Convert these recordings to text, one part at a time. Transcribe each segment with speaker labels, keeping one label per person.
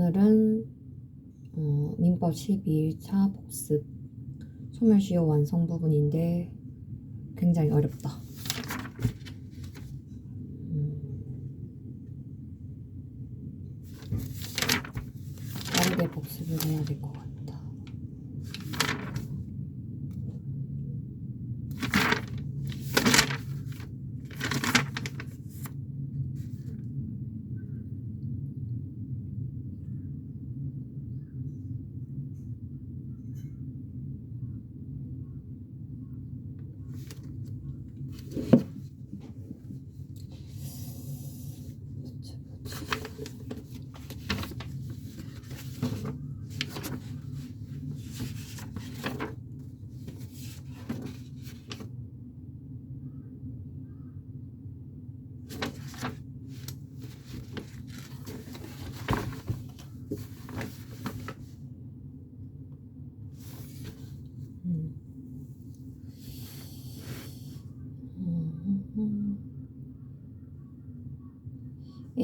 Speaker 1: 오늘은 어, 민법 12일차 복습 소멸시효 완성 부분인데 굉장히 어렵다. 음. 빠르게 복습을 해야 될 것 같다.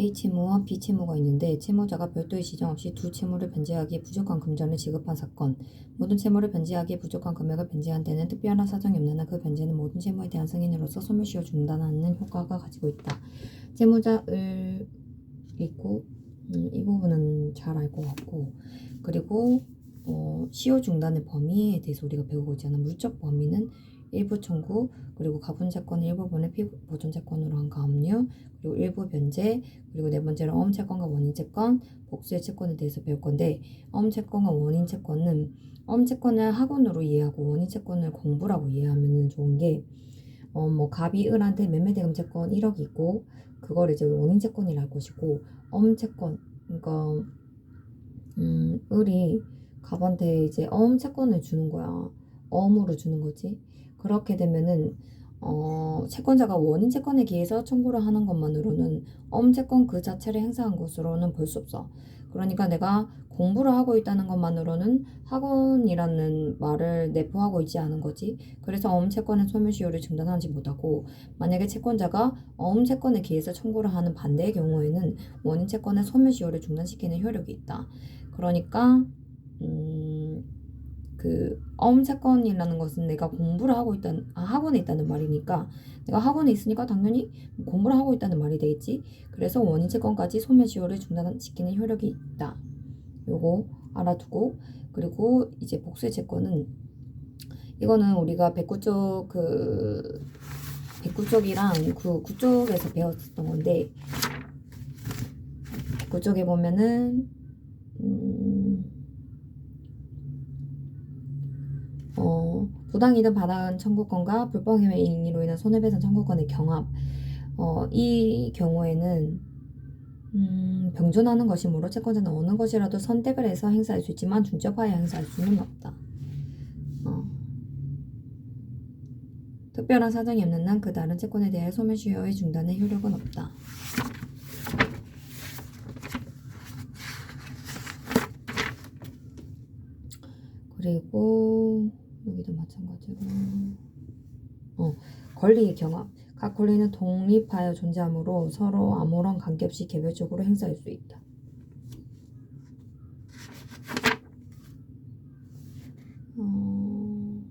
Speaker 1: A 채무와 B 채무가 있는데 채무자가 별도의 지정 없이 두 채무를 변제하기에 부족한 금전을 지급한 사건 모든 채무를 변제하기에 부족한 금액을 변제한 데는 특별한 사정이 없는 한 그 변제는 모든 채무에 대한 승인으로서 소멸시효 중단하는 효과가 가지고 있다. 채무자을 있고 음, 이 부분은 잘 알 것 같고 그리고 어, 시효 중단의 범위에 대해서 우리가 배우고 있잖아. 물적 범위는 일부 청구 그리고 가분 채권을 일부 분의 피부 보존 채권으로 한 가압류 그리고 일부 변제 그리고 네 번째로 어음 채권과 원인 채권 복수의 채권에 대해서 배울 건데 어음 채권과 원인 채권은 어음 채권을 학원으로 이해하고 원인 채권을 공부라고 이해하면 좋은 게 어, 뭐 갑이 을한테 매매대금 채권 1억이 있고 그걸 이제 원인 채권이라 할 것이고 어음 채권 그러니까 음, 을이 갑한테 이제 어음 채권을 주는 거야. 어음으로 주는 거지. 그렇게 되면은 어, 채권자가 원인 채권에 기해서 청구를 하는 것만으로는 어음 채권 그 자체를 행사한 것으로는 볼 수 없어. 그러니까 내가 공부를 하고 있다는 것만으로는 학원이라는 말을 내포하고 있지 않은 거지. 그래서 어음 채권의 소멸시효를 중단하지 못하고 만약에 채권자가 어음 채권에 기해서 청구를 하는 반대의 경우에는 원인 채권의 소멸시효를 중단시키는 효력이 있다. 그러니까 음, 그 어음 채권이라는 것은 내가 공부를 하고 있다는 아, 학원에 있다는 말이니까 내가 학원에 있으니까 당연히 공부를 하고 있다는 말이 되겠지. 그래서 원인 채권까지 소멸 시효를 중단시키는 효력이 있다. 요거 알아두고 그리고 이제 복수의 채권은 이거는 우리가 백구쪽 그 백구쪽이랑 그 구쪽에서 배웠었던 건데 백구쪽에 보면은 음, 어, 부당이득 받은 청구권과 불법행위 인으로 인한 손해배상 청구권의 경합. 어, 이 경우에는 음, 병존하는 것이므로 채권자는 어느 것이라도 선택을 해서 행사할 수 있지만 중첩하여 행사할 수는 없다. 어. 특별한 사정이 없는 한 그 다른 채권에 대해 소멸시효의 중단의 효력은 없다. 그리고 여기도 마찬가지로 어, 권리의 경합 각 권리는 독립하여 존재하므로 서로 아무런 관계없이 개별적으로 행사할 수 있다. 어,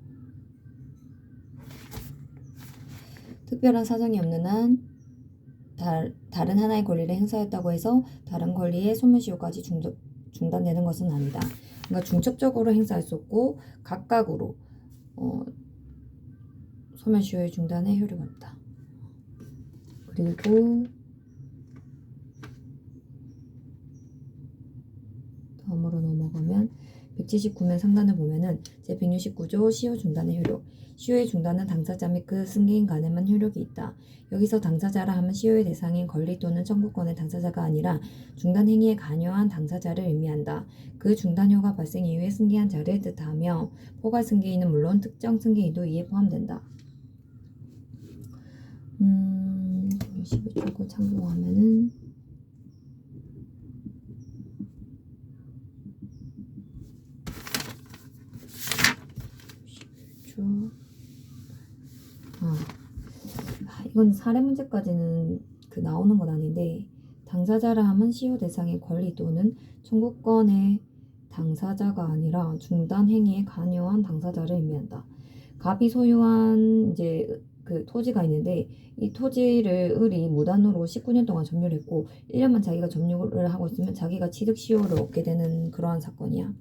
Speaker 1: 특별한 사정이 없는 한 다, 다른 하나의 권리를 행사했다고 해서 다른 권리의 소멸시효까지 중단, 중단되는 것은 아니다. 그러니까 중첩적으로 없고 각각으로 어, 소멸시효의 중단에 효력이 없다. 그리고 다음으로 넘어가면 179면 상단을 보면은 제169조 시효 중단의 효력 시효의 중단은 당사자 및 그 승계인 간에만 효력이 있다. 여기서 당사자라 하면 시효의 대상인 권리 또는 청구권의 당사자가 아니라 중단 행위에 관여한 당사자를 의미한다. 그 중단효가 발생 이후에 승계한 자를 뜻하며 포괄 승계인은 물론 특정 승계인도 이에 포함된다. 음, 12쪽을 참고하면은 쭉. 아, 아, 이건 사례 문제까지는 그 나오는 건 아닌데 당사자라 함은 시효 대상의 권리 또는 청구권의 당사자가 아니라 중단 행위에 관여한 당사자를 의미한다. 갑이 소유한 이제 그 토지가 있는데 이 토지를 을이 무단으로 19년 동안 점유했고 1년만 자기가 점유를 하고 있으면 자기가 취득 시효를 얻게 되는 그러한 사건이야.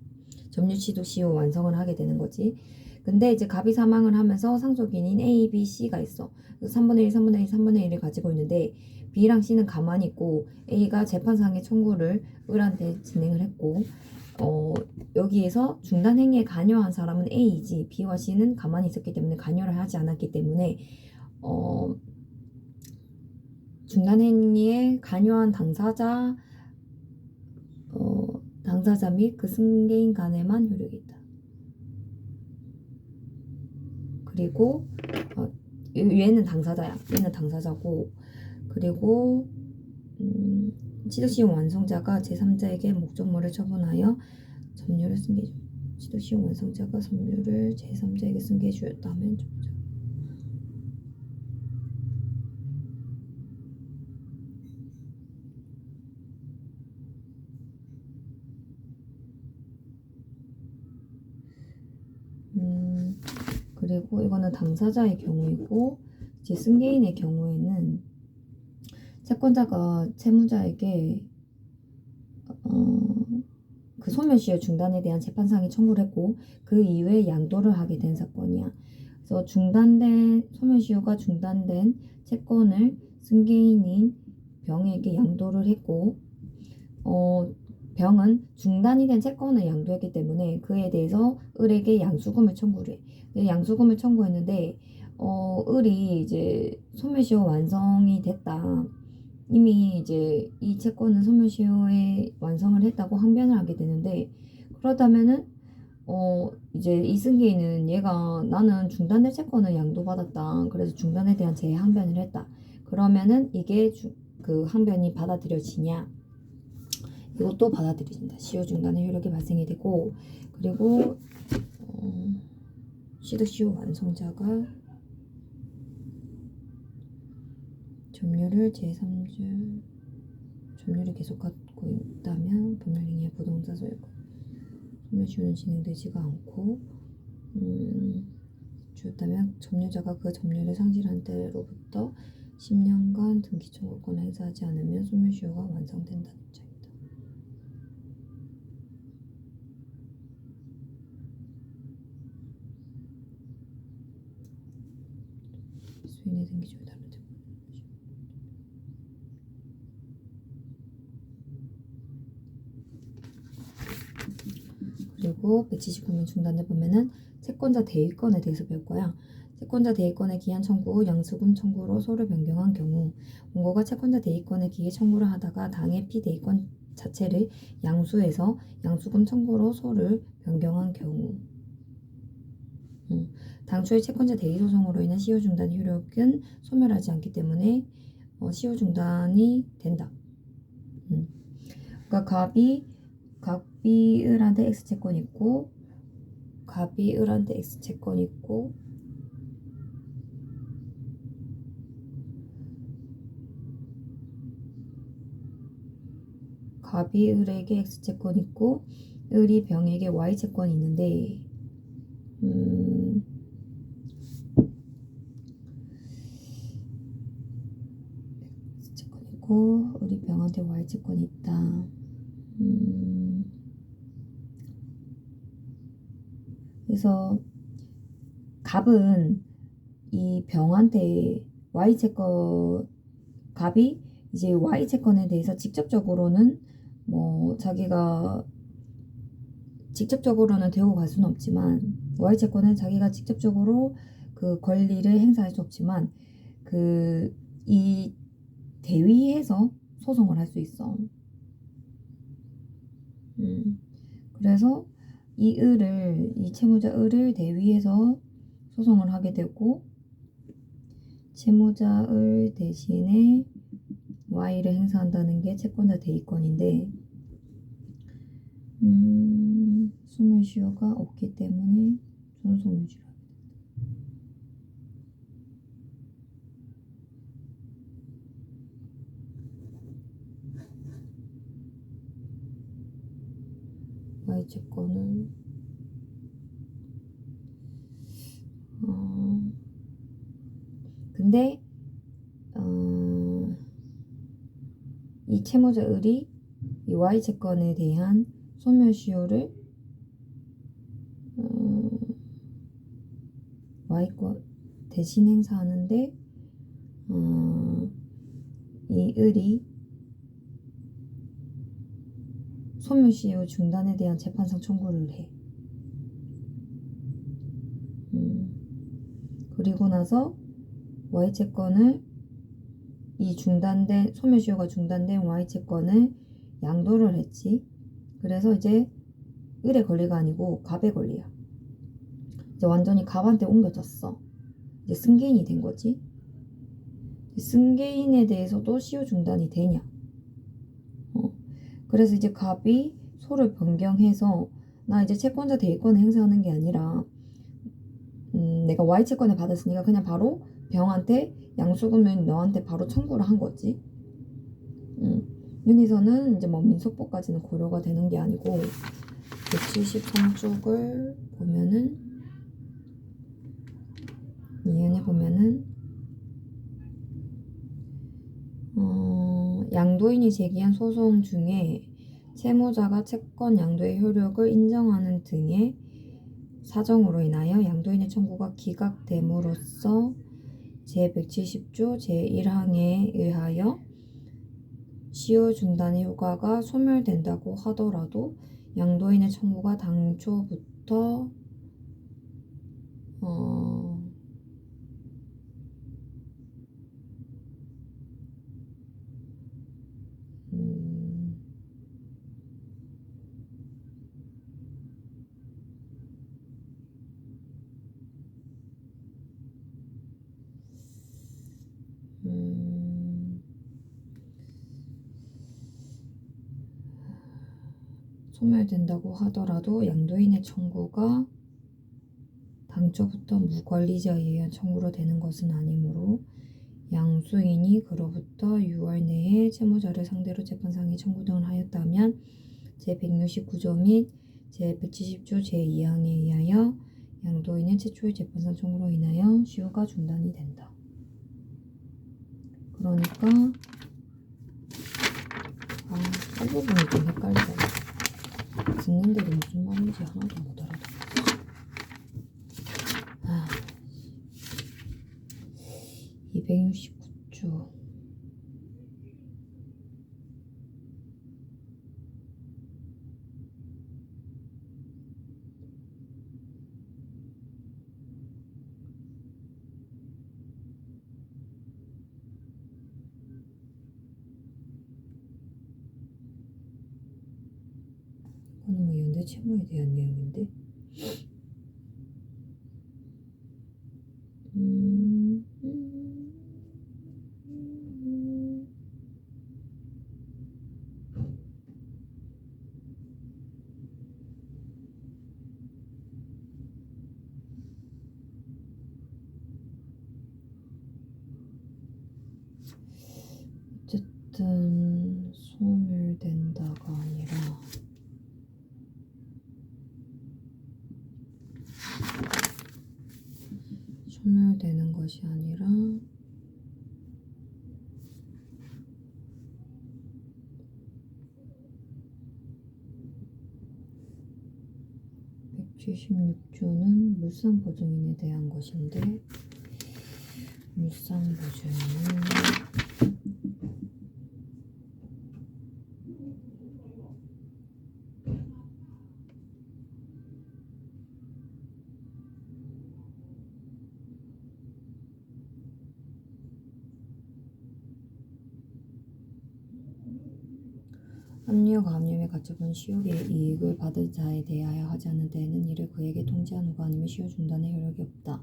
Speaker 1: 점유 취득 시효 완성을 하게 되는 거지. 근데 이제 갑이 사망을 하면서 상속인인 A, B, C가 있어. 그래서 3분의 1, 3분의 1, 3분의 1을 가지고 있는데 B랑 C는 가만히 있고 A가 재판상의 청구를 을한테 진행을 했고 어, 여기에서 중단 행위에 관여한 사람은 A이지 B와 C는 가만히 있었기 때문에 관여를 하지 않았기 때문에 어, 중단 행위에 관여한 당사자 어, 당사자 및 그 승계인 간에만 효력이 있다. 그리고 어, 얘는 당사자야. 얘는 당사자고 그리고 음, 취득시효 완성자가 제3자에게 목적물을 처분하여 점유를 승계해 주 취득시효 완성자가 점유를 제3자에게 승계해 주었다면 점유자 음, 그리고 이거는 당사자의 경우이고 이제 승계인의 경우에는 채권자가 채무자에게 어, 그 소멸시효 중단에 대한 재판상의 청구를 했고 그 이후에 양도를 하게 된 사건이야. 그래서 중단된 소멸시효가 중단된 채권을 승계인인 병에게 양도를 했고 어, 병은 중단이 된 채권을 양도했기 때문에 그에 대해서 을에게 양수금을 청구를 해. 양수금을 청구했는데 어, 을이 이제 소멸시효 완성이 됐다. 이미 이제 이 채권은 소멸시효에 완성을 했다고 항변을 하게 되는데 그렇다면은 어 이제 이승계는 얘가 나는 중단된 채권을 양도받았다. 그래서 중단에 대한 재항변을 했다. 그러면은 이게 주, 그 항변이 받아들여지냐? 이것도 받아들여진다. 시효 중단의 효력이 발생이 되고 그리고 어, 취득시효 완성자가 점유를 제3주 점유를 계속 갖고 있다면 법률행위의 부동산 소유권. 소멸시효는 진행되지가 않고 음, 주었다면 점유자가 그 점유를 상실한 때로부터 10년간 등기 청구권을 행사하지 않으면 소멸시효가 완성된다는 입 등기조에 다른 점. 그리고 179면 중단에 보면은 채권자 대위권에 대해서 배울 거야. 채권자 대위권의 기한 청구 후 양수금 청구로 소를 변경한 경우 원고가 채권자 대위권의 기해 청구를 하다가 당해 피대위권 자체를 양수해서 양수금 청구로 소를 변경한 경우 음, 당초에 채권자 대위 소송으로 인한 시효 중단 효력은 소멸하지 않기 때문에 어, 시효 중단이 된다. 음. 그러니까 갑이 갑이 을한테 X 채권 있고 갑이 을한테 X 채권 있고 갑이 을에게 X 채권 있고 을이 병에게 Y 채권이 있는데 음, X 있고 을이 병한테 Y 채권이 있다. 음, 그래서 갑은 이 병한테 Y 채권 갑이 이제 Y 채권에 대해서 직접적으로는 뭐 자기가 직접적으로는 되고 갈 수는 없지만 Y 채권은 자기가 직접적으로 그 권리를 행사할 수 없지만 그이 대위에서 소송을 할 수 있어. 음, 그래서 이 을을 이 채무자 을을 대위에서 소송을 하게 되고 채무자 을 대신에 Y를 행사한다는 게 채권자 대위권인데 음, 소멸시효가 없기 때문에 존속 유지를 하게 된다. Y 채권은 어 근데 어, 이 채무자 을이 이 Y 채권에 대한 소멸시효를 어, Y권 대신 행사하는데 어, 이 을이 소멸시효 중단에 대한 재판상 청구를 해. 음, 그리고 나서 Y 채권을 이 중단된 소멸시효가 중단된 Y 채권을 양도를 했지. 그래서 이제 을의 권리가 아니고 갑의 권리야. 이제 완전히 갑한테 옮겨졌어. 이제 승계인이 된 거지. 승계인에 대해서도 시효 중단이 되냐? 어. 그래서 이제 갑이 소를 변경해서 나 이제 채권자 대리권을 행사하는 게 아니라 음, 내가 Y 채권을 받았으니까 그냥 바로 병한테 양수금을 너한테 바로 청구를 한 거지. 음. 여기서는 이제 뭐 민소법까지는 고려가 되는 게 아니고 173쪽을 보면은 이해해 보면은 어, 양도인이 제기한 소송 중에 채무자가 채권 양도의 효력을 인정하는 등의 사정으로 인하여 양도인의 청구가 기각됨으로써 제170조 제1항에 의하여 시효 중단의 효과가 소멸된다고 하더라도 양도인의 청구가 당초부터 어, 음, 음, 소멸된다고 하더라도 양도인의 청구가 당초부터 무권리자에 의한 청구로 되는 것은 아니므로 양수인이 그로부터 6월 내에 채무자를 상대로 재판상에 청구 등을 하였다면 제169조 및 제170조 제2항에 의하여 양도인의 최초의 재판상 청구로 인하여 시효가 중단이 된다. 그러니까 아, 이 부분이 좀 헷갈리다. 듣는데도 무슨 말인지 하나도 못 알아듣겠어. 아, 269조. 채무에 대한 내용인데. 음, 음, 음. 어쨌든 소멸된다가 아니라 소멸되는 것이 아니라 (176조는) 물상 보증인에 대한 것인데 물상 보증인은 압류 가처분 시효의 이익을 받은 자에 대하여 하지 않는 때에는 이를 그에게 통지한 후가 아니면 시효 중단의 효력이 없다.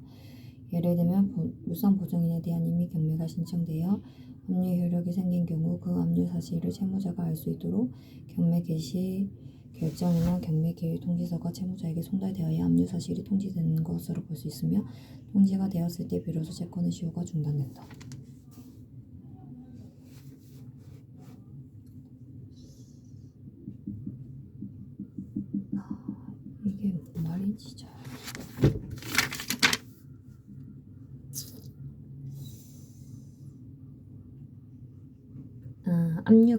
Speaker 1: 예를 들면 보- 물상 보증인에 대한 임의 경매가 신청되어 압류 효력이 생긴 경우 그 압류 사실을 채무자가 알 수 있도록 경매 개시 결정이나 경매 기일 통지서가 채무자에게 송달되어야 압류 사실이 통지되는 것으로 볼 수 있으며 통지가 되었을 때 비로소 채권의 시효가 중단된다.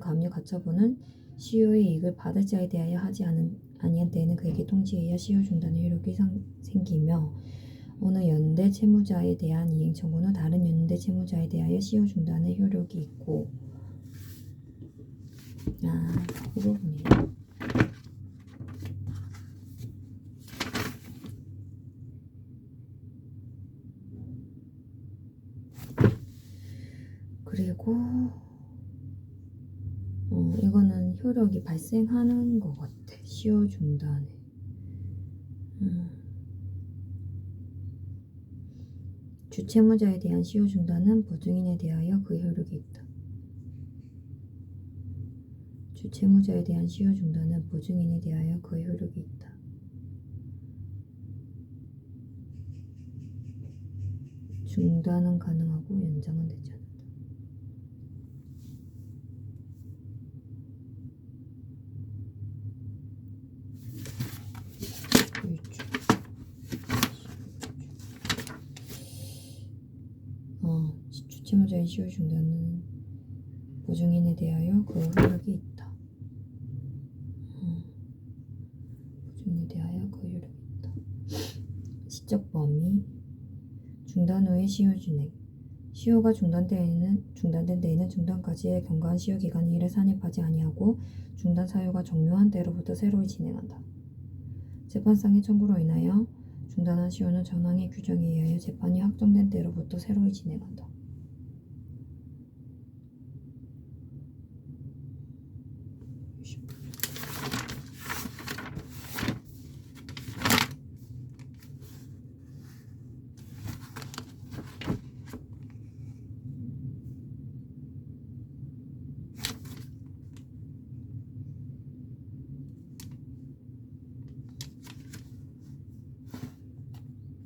Speaker 1: 감류, 가처분은 시효의 이익을 받을 자에 대하여 하지 않은, 아니한 때에는 그에게 통지해야 시효 중단의 효력이 상, 생기며 어느 연대 채무자에 대한 이행 청구는 다른 연대 채무자에 대하여 시효 중단의 효력이 있고 아, 이 부분이에요. 그리고 효력이 발생하는 것 같아. 시효 중단에. 음. 주채무자에 대한 시효 중단은 보증인에 대하여 그 효력이 있다. 주채무자에 대한 시효 중단은 보증인에 대하여 그 효력이 있다. 중단은 가능하고 연장은 되지 않는다. 일주. 어, 시효 중단은 보증인에 대하여 그 효력이 있다. 어, 보증인에 대하여 그 효력이 있다. 시적 범위 중단 후의 시효 진행 시효가 중단된 때에는 중단된 때에는 중단까지의 경과한 시효 기간이 이를 산입하지 아니하고 중단 사유가 종료한 때로부터 새로이 진행한다. 재판상의 청구로 인하여 중단한 시효는 전항의 규정에 의하여 재판이 확정된 때로부터 새로이 진행한다.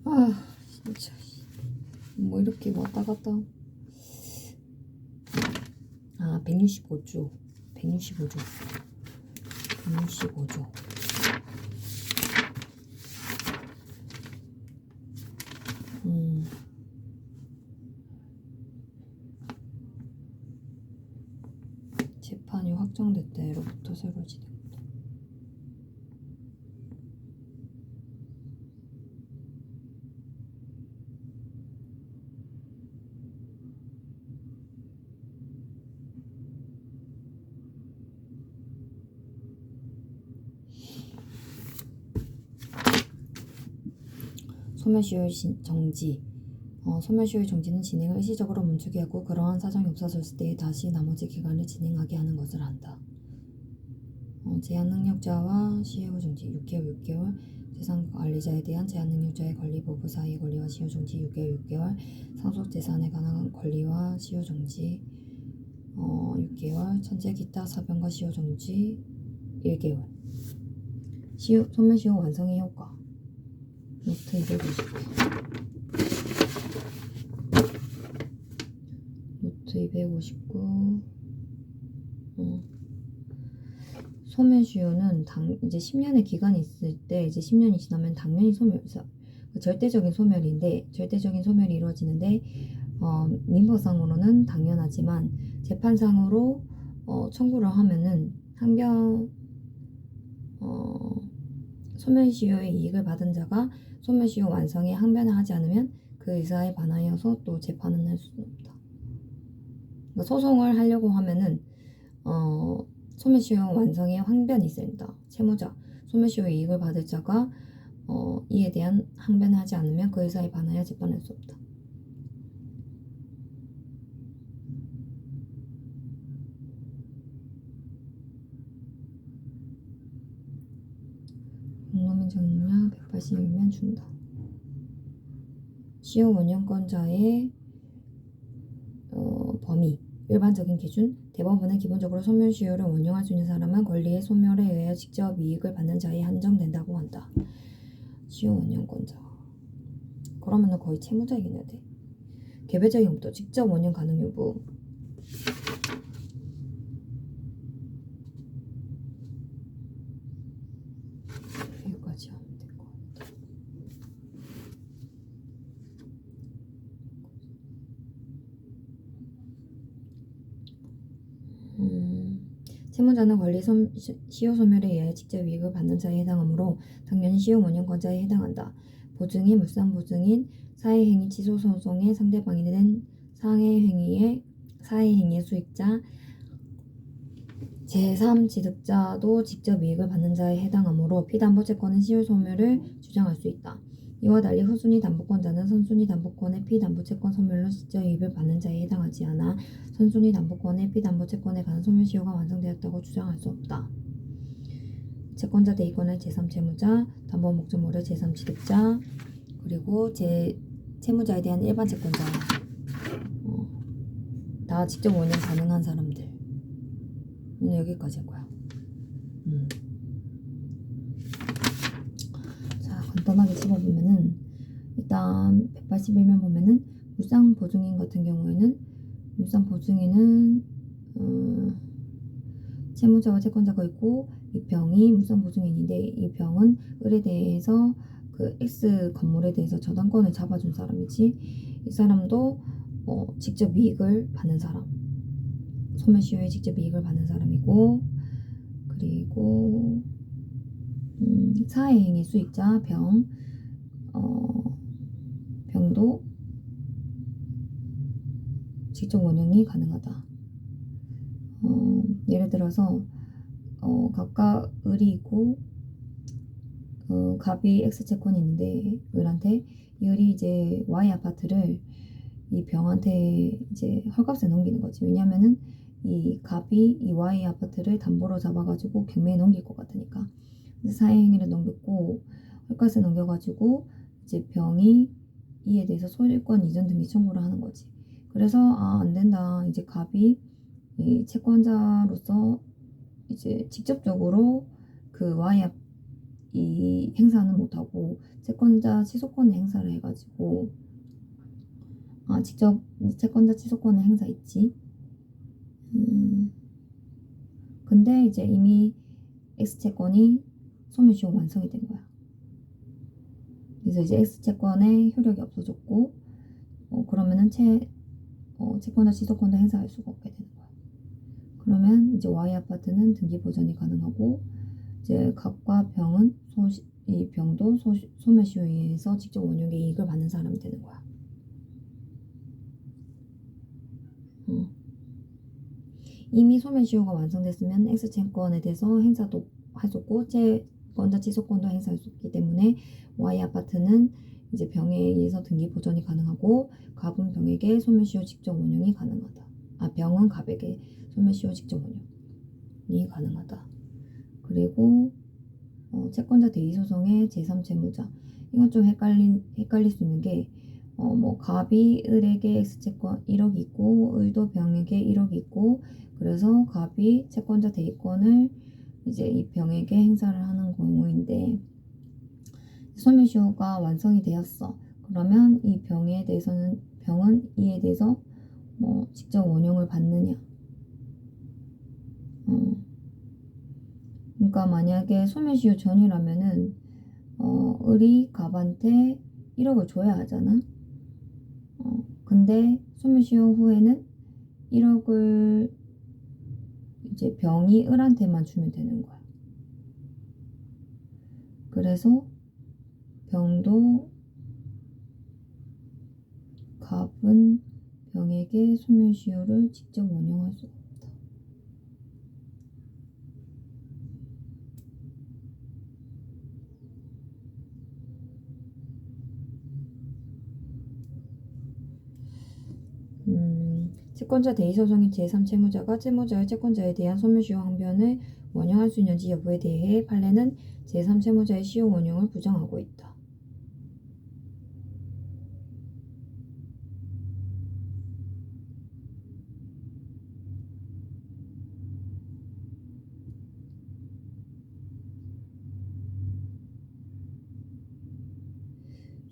Speaker 1: 아 진짜 뭐 이렇게 왔다 갔다 아 165조 165조 165조. 음. 재판이 확정될 때로부터 새로 진행 소멸시효의 진- 정지. 어, 소멸시효의 정지는 진행을 일시적으로 멈추게 하고 그러한 사정이 없어졌을 때에 다시 나머지 기간을 진행하게 하는 것을 한다. 어, 제한 능력자와 시효 정지 6개월 6개월 재산 관리자에 대한 제한 능력자의 권리 보부 사이의 권리와 시효 정지 6개월 6개월 상속 재산에 관한 권리와 시효 정지 어, 6개월 천재 기타 사변과 시효 정지 1개월. 시효 소멸시효 완성의 효과 노트 259 노트 259 어. 소멸시효는 당 이제 10년의 기간이 있을 때 이제 10년이 지나면 당연히 소멸 그 절대적인 소멸인데 절대적인 소멸이 이루어지는데 어, 민법상으로는 당연하지만 재판상으로 어, 청구를 하면은 항변 어, 소멸시효의 이익을 받은 자가 소멸시효 완성에 항변을 하지 않으면 그 의사에 반하여서 또 재판은 할 수는 없다. 그러니까 소송을 하려고 하면은 어, 소멸시효 완성에 항변이 된다. 채무자 소멸시효 이익을 받을 자가 어, 이에 대한 항변을 하지 않으면 그 의사에 반하여 재판할 수 없다. 정 량 180이면 준다. 시효 원형권자의 어, 범위 일반적인 기준 대법원은 기본적으로 소멸시효를 원용할 수 있는 사람은 권리의 소멸에 의하여 직접 이익을 받는 자에 한정된다고 한다. 시효 원형권자 그러면은 거의 채무자이겠네 돼. 개별적인 것도 직접 원형 가능 여부 여기까지 하면 될 것 같아. 권리 소, 시효 소멸에 의하여 직접 이익을 받는 자에 해당하므로 당연히 시효 원형권자에 해당한다. 보증인, 물상 보증인, 사회 행위 취소 소송의 상대방이 된 상해 행위의 사회 행위의 수익자, 제3지득자도 직접 이익을 받는 자에 해당하므로 피담보 채권은 시효 소멸을 주장할 수 있다. 이와 달리 후순위 담보권자는 선순위 담보권의 피담보채권 소멸로 직접 이익을 받는 자에 해당하지 않아 선순위 담보권의 피담보채권에 관한 소멸 시효가 완성되었다고 주장할 수 없다. 채권자 대의권의 제3채무자, 담보 목적물의 제3취득자, 그리고 제 채무자에 대한 일반 채권자 어, 다 직접 원형 가능한 사람들 오늘 여기까지 할 거야. 음. 자 간단하게 짚어보면은 일단 181면 보면은 물상 보증인 같은 경우에는 물상 보증인은 음, 채무자와 채권자가 있고 이 병이 물상 보증인인데 이 병은 을에 대해서 그 X 건물에 대해서 저당권을 잡아준 사람이지 이 사람도 어, 직접 이익을 받는 사람. 소멸시효에 직접 이익을 받는 사람이고 그리고 음, 사회행위 수익자 병 어, 병도 직접 원형이 가능하다. 어, 예를 들어서 어, 각각 을이 있고 어, 갑이 X 채권이 있는데 을한테 이 을이 이제 Y 아파트를 이 병한테 이제 헐값에 넘기는 거지. 왜냐면은 이 갑이 이 Y 아파트를 담보로 잡아가지고 경매에 넘길 것 같으니까. 그래서 사회행위를 넘겼고 헐값에 넘겨가지고 이제 병이 이에 대해서 소유권 이전 등기 청구를 하는 거지. 그래서 아 안 된다. 이제 갑이 이 채권자로서 이제 직접적으로 그 Y 앞- 이 행사는 못하고 채권자 취소권을 행사를 해가지고 아 직접 채권자 취소권을 행사했지. 음 근데 이제 이미 X 채권이 소멸시효 완성이 된 거야. 그래서 이제 X 채권의 효력이 없어졌고 어 그러면은 채 어, 채권자 취소권도 행사할 수가 없게 되는 거야. 그러면 이제 Y 아파트는 등기 보전이 가능하고 이제 갑과 병은 소, 이 병도 소, 소멸시효에 의해서 직접 원용의 이익을 받는 사람이 되는 거야. 음. 이미 소멸시효가 완성됐으면 X채권에 대해서 행사도 없고 채 권자 취소권도 행사할 수 없기 때문에 Y 아파트는 이제 병에 의해서 등기 보전이 가능하고 갑은 병에게 소멸시효 직접 원용이 가능하다. 아 병은 갑에게 소멸시효 직접 원용이 가능하다. 그리고 어, 채권자 대의 소송의 제3채무자 이건 좀 헷갈린 헷갈릴 수 있는 게 어, 뭐 갑이 을에게 X채권 1억 있고 을도 병에게 1억 있고 그래서 갑이 채권자 대의권을 이제 이 병에게 행사를 하는 경우인데 소멸시효가 완성이 되었어. 그러면 이 병에 대해서는 병은 이에 대해서 뭐 직접 원형을 받느냐? 어. 그러니까 만약에 소멸시효 전이라면은 어, 을이 갑한테 1억을 줘야 하잖아. 어, 근데 소멸시효 후에는 1억을 이제 병이 을한테만 주면 되는 거야. 그래서 병도 갑은 병에게 소멸시효를 직접 원형할 수 없다. 채권자 대의 소송인 제3채무자가 채무자의 채권자에 대한 소멸시효 항변을 원형할 수 있는지 여부에 대해 판례는 제3채무자의 시효 원형을 부정하고 있다.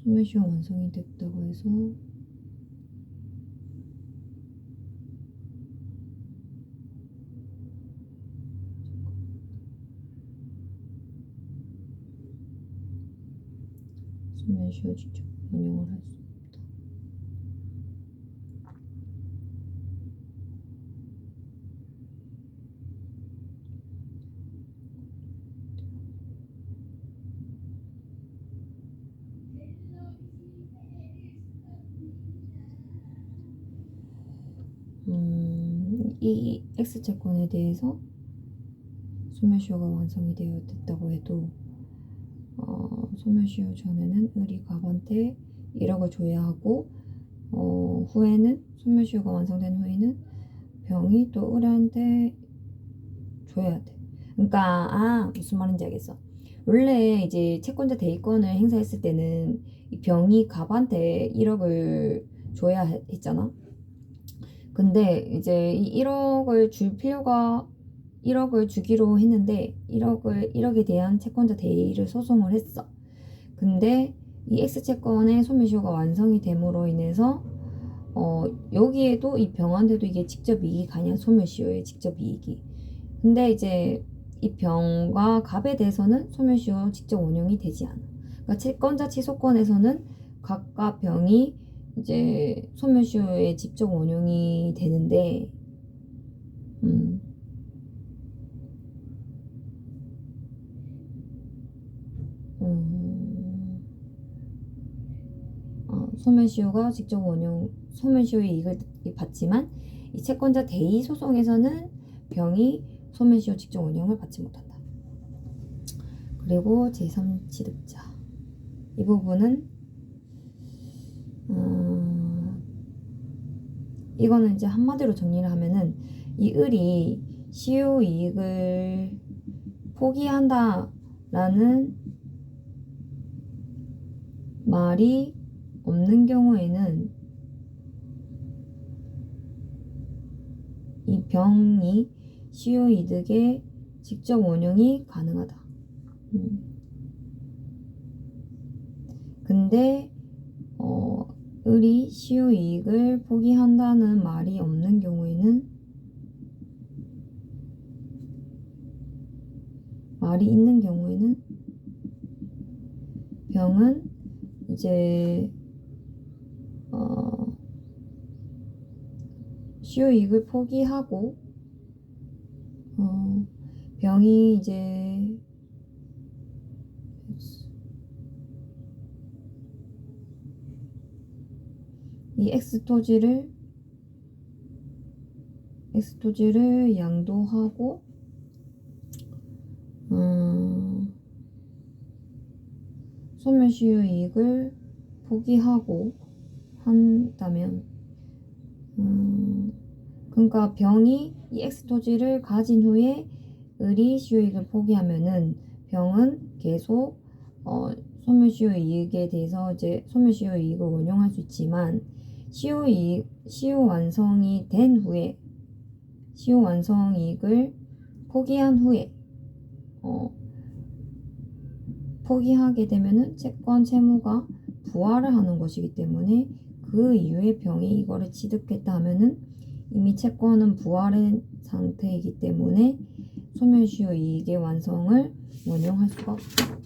Speaker 1: 소멸시효 완성이 됐다고 해서 다시 직접 운영을 할수이 음, X채권에 대해서 소멸시효가 완성이 되어 됐다고 해도 소멸시효 전에는 을이 갑한테 1억을 줘야 하고 어, 후에는 소멸시효가 완성된 후에는 병이 또 을한테 줘야 돼. 그러니까 아 무슨 말인지 알겠어. 원래 이제 채권자 대위권을 행사했을 때는 이 병이 갑한테 1억을 줘야 해- 했잖아. 근데 이제 이 1억을 줄 필요가 1억을 주기로 했는데 1억을 1억에 대한 채권자 대위를 소송을 했어. 근데 이 X 채권의 소멸시효가 완성이 됨으로 인해서 어 여기에도 이 병한테도 이게 직접 이익이 아니야 소멸시효의 직접 이익이. 근데 이제 이 병과 갑에 대해서는 소멸시효 직접 운영이 되지 않아. 그러니까 채권자 취소권에서는 갑과 병이 이제 소멸시효에 직접 운용이 되는데, 소멸시효가 직접 운용, 소멸시효의 이익을 받지만 이 채권자 대의 소송에서는 병이 소멸시효 직접 운영을 받지 못한다. 그리고 제3취득자 이 부분은 음, 이거는 이제 한마디로 정리를 하면은 이 을이 시효 이익을 포기한다라는 말이 없는 경우에는 이 병이 시효 이득의 직접 원용이 가능하다. 음. 근데 어, 을이 시효 이익을 포기한다는 말이 없는 경우에는 말이 있는 경우에는 병은 이제 어, 이익을 포기하고 어, 병이 이제 이 X 토지를 X 토지를 양도하고 음, 소멸시효 이익을 포기하고 한다면 음, 그러니까 병이 이 X 토지를 가진 후에 을이 시효이익을 포기하면은 병은 계속 어, 소멸시효 이익에 대해서 이제 소멸시효 이익을 운용할 수 있지만 시효 이익 시효 완성이 된 후에 시효 완성 이익을 포기한 후에 어, 포기하게 되면은 채권 채무가 부활을 하는 것이기 때문에 그 이후에 병이 이거를 취득했다 하면은 이미 채권은 부활한 상태이기 때문에 소멸시효 이익의 완성을 원용할 수가 없다.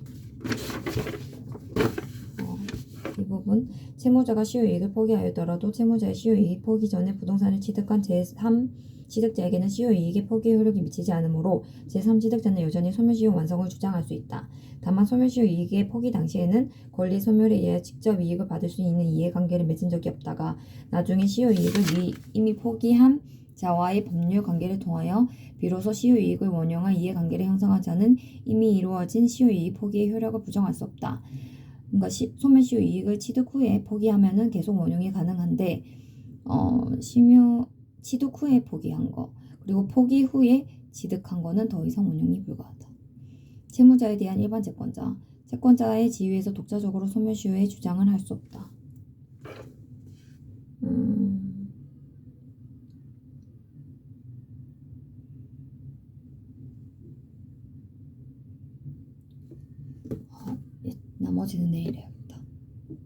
Speaker 1: 어, 이 부분 채무자가 시효 이익을 포기하였더라도 채무자의 시효 이익 포기 전에 부동산을 취득한 제3 취득자에게는 시효 이익의 포기 효력이 미치지 않으므로 제3 취득자는 여전히 소멸시효 완성을 주장할 수 있다. 다만 소멸시효 이익의 포기 당시에는 권리 소멸에 의해 직접 이익을 받을 수 있는 이해관계를 맺은 적이 없다가 나중에 시효 이익을 미, 이미 포기한 자와의 법률 관계를 통하여 비로소 시효 이익을 원형할 이해관계를 형성한 자는 이미 이루어진 시효 이익 포기의 효력을 부정할 수 없다. 그러니까 시, 소멸시효 이익을 취득 후에 포기하면은 계속 원용이 가능한데 어, 심효 취득 후에 포기한 거 그리고 포기 후에 취득한 거는 더 이상 원용이 불가하다. 채무자에 대한 일반 채권자 채권자의 지위에서 독자적으로 소멸시효의 주장을 할 수 없다. 음, 어, 예, 나머지는 내일 해요.